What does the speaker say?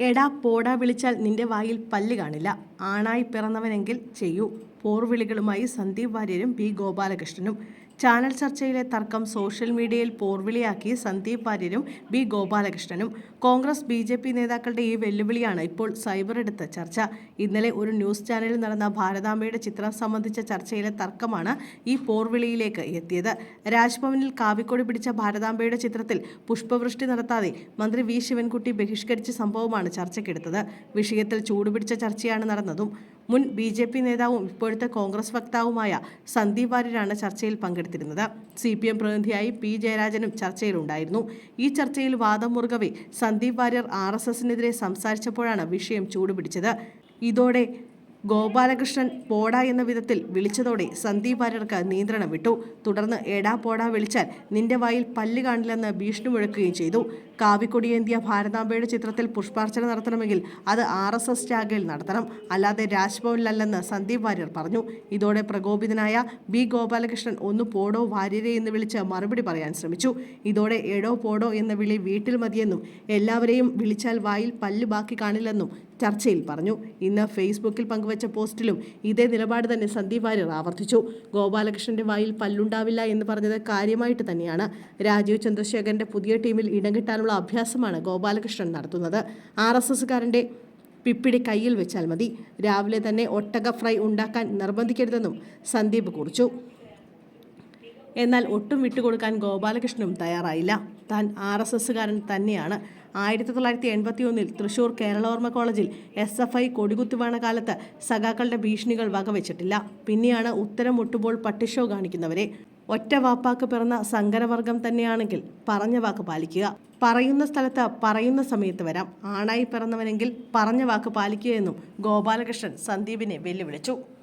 എടാ പോടാ വിളിച്ചാൽ നിന്റെ വായിൽ പല്ല് കാണില്ല. ആണായി പിറന്നവനെങ്കിൽ ചെയ്യൂ. പോർവിളികളുമായി സന്ദീപ് വാര്യരും പി ഗോപാലകൃഷ്ണനും. ചാനൽ ചർച്ചയിലെ തർക്കം സോഷ്യൽ മീഡിയയിൽ പോർവിളിയാക്കി സന്ദീപ് വാര്യരും ബി ഗോപാലകൃഷ്ണനും. കോൺഗ്രസ് ബി ജെ പി നേതാക്കളുടെ ഈ വെല്ലുവിളിയാണ് ഇപ്പോൾ സൈബർ എടുത്ത ചർച്ച. ഇന്നലെ ഒരു ന്യൂസ് ചാനലിൽ നടന്ന ഭാരതാംബയുടെ ചിത്രം സംബന്ധിച്ച ചർച്ചയിലെ തർക്കമാണ് ഈ പോർവിളിയിലേക്ക് എത്തിയത്. രാജ്ഭവനിൽ കാവിക്കൊടി പിടിച്ച ഭാരതാംബയുടെ ചിത്രത്തിൽ പുഷ്പവൃഷ്ടി നടത്താതെ മന്ത്രി വി ശിവൻകുട്ടി ബഹിഷ്കരിച്ച സംഭവമാണ് ചർച്ചയ്ക്കെടുത്തത്. വിഷയത്തിൽ ചൂടുപിടിച്ച ചർച്ചയാണ് നടന്നതും മുൻ ബി ജെ പി നേതാവും ഇപ്പോഴത്തെ കോൺഗ്രസ് വക്താവുമായ സന്ദീപ് വാര്യരാണ് ചർച്ചയിൽ പങ്കെടുത്തിരുന്നത്. സി പി എം പ്രതിനിധിയായി പി ജയരാജനും ചർച്ചയിലുണ്ടായിരുന്നു. ഈ ചർച്ചയിൽ വാദം മുറുകവെ സന്ദീപ് വാര്യർ ആർ എസ് എസിനെതിരെ സംസാരിച്ചപ്പോഴാണ് വിഷയം ചൂടുപിടിച്ചത്. ഇതോടെ ഗോപാലകൃഷ്ണൻ പോടാ എന്ന വിധത്തിൽ വിളിച്ചതോടെ സന്ദീപ് വാര്യർക്ക് നിയന്ത്രണം വിട്ടു തുടർന്ന് എടാ പോടാ വിളിച്ചാൽ നിന്റെ വായിൽ പല്ല് കാണില്ലെന്ന് ഭീഷണി മുഴക്കുകയും ചെയ്തു. കാവിക്കൊടിയേന്തിയ ഭാരതാംബയുടെ ചിത്രത്തിൽ പുഷ്പാർച്ചന നടത്തണമെങ്കിൽ അത് ആർ എസ് എസ് ശാഖയിൽ നടത്തണം. അല്ലാതെ രാജ്ഭവനിലല്ലെന്ന് സന്ദീപ് വാര്യർ പറഞ്ഞു. ഇതോടെ പ്രകോപിതനായ ബി ഗോപാലകൃഷ്ണൻ ഒന്ന് പോടോ വാര്യരെ എന്ന് വിളിച്ച് മറുപടി പറയാൻ ശ്രമിച്ചു. ഇതോടെ എടോ പോടോ എന്ന വിളി വീട്ടിൽ മതിയെന്നും എല്ലാവരെയും വിളിച്ചാൽ വായിൽ പല്ല് ബാക്കി കാണില്ലെന്നും ചർച്ചയിൽ പറഞ്ഞു. ഇന്ന് ഫേസ്ബുക്കിൽ പങ്കുവച്ച പോസ്റ്റിലും ഇതേ നിലപാട് തന്നെ സന്ദീപ് വാര്യർ ആവർത്തിച്ചു. ഗോപാലകൃഷ്ണന്റെ വായിൽ പല്ലുണ്ടാവില്ല എന്ന് പറഞ്ഞത് കാര്യമായിട്ട് തന്നെയാണ്. രാജീവ് ചന്ദ്രശേഖരന്റെ പുതിയ ടീമിൽ ഇടം കിട്ടാനുള്ള അഭ്യാസമാണ് ഗോപാലകൃഷ്ണൻ നടത്തുന്നത്. ആർ എസ് എസ്സുകാരന്റെ പിപ്പിടി കയ്യിൽ വെച്ചാൽ മതി. രാവിലെ തന്നെ ഒട്ടക ഫ്രൈ ഉണ്ടാക്കാൻ നിർബന്ധിക്കരുതെന്നും സന്ദീപ് കുറിച്ചു. എന്നാൽ ഒട്ടും വിട്ടുകൊടുക്കാൻ ഗോപാലകൃഷ്ണനും തയ്യാറായില്ല. താൻ ആർ എസ് എസ്സുകാരൻ തന്നെയാണ്. ആയിരത്തി തൊള്ളായിരത്തി എൺപത്തി ഒന്നിൽ തൃശൂർ കേരളോർമ്മ കോളേജിൽ എസ് എഫ് ഐ കൊടികുത്തുവാണ കാലത്ത് സഖാക്കളുടെ ഭീഷണികൾ വകവെച്ചിട്ടില്ല. പിന്നെയാണ് ഉത്തരം മുട്ടുമ്പോൾ പട്ടിഷോ കാണിക്കുന്നവരെ. ഒറ്റ വാപ്പാക്ക് പിറന്ന സങ്കരവർഗം തന്നെയാണെങ്കിൽ പറഞ്ഞ വാക്ക് പാലിക്കുക. പറയുന്ന സ്ഥലത്ത് പറയുന്ന സമയത്ത് വരാം. ആണായി പിറന്നവനെങ്കിൽ പറഞ്ഞ വാക്ക് പാലിക്കുക എന്നും ഗോപാലകൃഷ്ണൻ സന്ദീപിനെ വെല്ലുവിളിച്ചു.